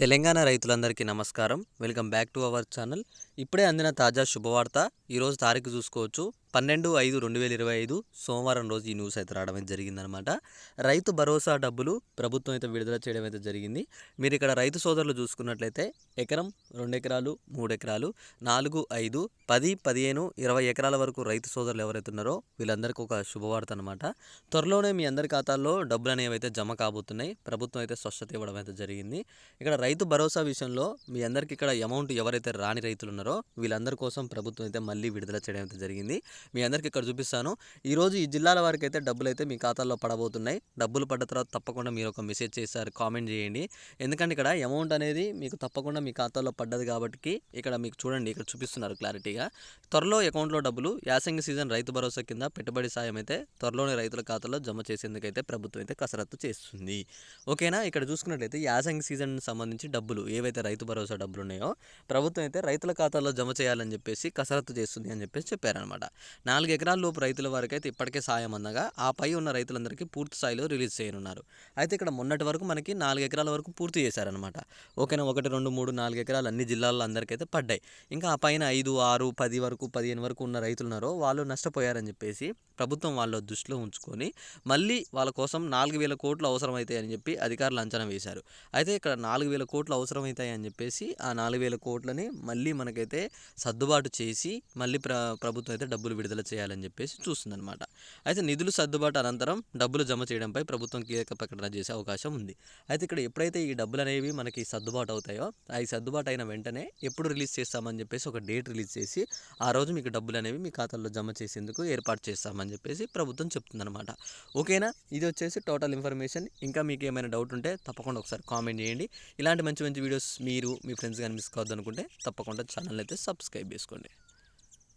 తెలంగాణ రైతులందరికీ నమస్కారం. Welcome back to our channel. ఇప్పుడే అందిన తాజా శుభవార్త. ఈరోజు తారీఖు చూసుకోవచ్చు. పన్నెండు ఐదు రెండు వేల ఇరవై ఐదు సోమవారం రోజు ఈ న్యూస్ అయితే రావడం అయితే జరిగిందనమాట రైతు భరోసా డబ్బులు ప్రభుత్వం అయితే విడుదల చేయడం అయితే జరిగింది. మీరు ఇక్కడ రైతు సోదరులు చూసుకున్నట్లయితే ఎకరం రెండు ఎకరాలు మూడు ఎకరాలు నాలుగు ఐదు పది పదిహేను ఇరవై ఎకరాల వరకు రైతు సోదరులు ఎవరైతే ఉన్నారో వీళ్ళందరికీ ఒక శుభవార్త అనమాట త్వరలోనే మీ అందరి ఖాతాల్లో డబ్బులు అనేవి అయితే జమ కాబోతున్నాయి. ప్రభుత్వం అయితే స్వచ్ఛత ఇవ్వడం అయితే జరిగింది. ఇక్కడ రైతు భరోసా విషయంలో మీ అందరికి ఇక్కడ అమౌంట్ ఎవరైతే రాని రైతులు ఉన్నారో వీళ్ళందరి కోసం ప్రభుత్వం అయితే మళ్ళీ విడుదల చేయడం అయితే జరిగింది. మీ అందరికీ ఇక్కడ చూపిస్తాను. ఈరోజు ఈ జిల్లాల వారికి అయితే డబ్బులు అయితే మీ ఖాతాల్లో పడబోతున్నాయి. డబ్బులు పడ్డ తర్వాత తప్పకుండా మీరు ఒక మెసేజ్ చేస్తారు కామెంట్ చేయండి. ఎందుకంటే ఇక్కడ అమౌంట్ అనేది మీకు తప్పకుండా మీ ఖాతాలో పడ్డది కాబట్టి ఇక్కడ మీకు చూడండి ఇక్కడ చూపిస్తున్నారు క్లారిటీగా. త్వరలో అకౌంట్లో డబ్బులు యాసంగి సీజన్ రైతు భరోసా కింద పెట్టుబడి సాయం అయితే త్వరలోనే రైతుల ఖాతాలో జమ చేసేందుకైతే ప్రభుత్వం అయితే కసరత్తు చేస్తుంది. ఓకేనా? ఇక్కడ చూసుకున్నట్లయితే యాసంగి సీజన్ సంబంధించి డబ్బులు ఏవైతే రైతు భరోసా డబ్బులు ఉన్నాయో ప్రభుత్వం అయితే రైతుల ఖాతాలో జమ చేయాలని చెప్పేసి కసరత్తు చేస్తుంది అని చెప్పేసి చెప్పారనమాట నాలుగు ఎకరాల లోపు రైతుల వరకు అయితే ఇప్పటికే సాయం అందగా ఆ పై ఉన్న రైతులందరికీ పూర్తి స్థాయిలో రిలీజ్ చేయనున్నారు. అయితే ఇక్కడ మొన్నటి వరకు మనకి నాలుగు ఎకరాల వరకు పూర్తి చేశారనమాట ఓకేనా? ఒకటి రెండు మూడు నాలుగు ఎకరాలు అన్ని జిల్లాల్లో అందరికైతే పడ్డాయి. ఇంకా ఆ పైన ఐదు ఆరు పది వరకు పదిహేను వరకు ఉన్న రైతులు ఉన్నారో వాళ్ళు నష్టపోయారని చెప్పేసి ప్రభుత్వం వాళ్ళ దృష్టిలో ఉంచుకొని మళ్ళీ వాళ్ళ కోసం నాలుగు వేల కోట్లు అవసరమవుతాయి అని చెప్పి అధికారులు అంచనా వేశారు. అయితే ఇక్కడ నాలుగు వేల కోట్లు అవసరమవుతాయి అని చెప్పేసి ఆ నాలుగు వేల కోట్లని మళ్ళీ మనకైతే సర్దుబాటు చేసి మళ్ళీ ప్ర ప్రభుత్వం అయితే డబ్బులు విడుదల చేయాలని చెప్పేసి చూస్తుందన్నమాట. అయితే నిధులు సర్దుబాటు అనంతరం డబ్బులు జమ చేయడంపై ప్రభుత్వం కీలక ప్రకటన చేసే అవకాశం ఉంది. అయితే ఇక్కడ ఎప్పుడైతే ఈ డబ్బులు అనేవి మనకి సర్దుబాటు అవుతాయో అవి సర్దుబాటు అయిన వెంటనే ఎప్పుడు రిలీజ్ చేస్తామని చెప్పేసి ఒక డేట్ రిలీజ్ చేసి ఆ రోజు మీకు డబ్బులు అనేవి మీ ఖాతాలో జమ చేసేందుకు ఏర్పాటు చేస్తామని చెప్పేసి ప్రభుత్వం చెప్తుందన్నమాట. ఓకేనా? ఇది వచ్చేసి టోటల్ ఇన్ఫర్మేషన్. ఇంకా మీకు ఏమైనా డౌట్ ఉంటే తప్పకుండా ఒకసారి కామెంట్ చేయండి. ఇలాంటి మంచి మంచి వీడియోస్ మీరు మీ ఫ్రెండ్స్ కానీ మిస్ కావద్దు అనుకుంటే తప్పకుండా ఛానల్ అయితే సబ్స్క్రైబ్ చేసుకోండి.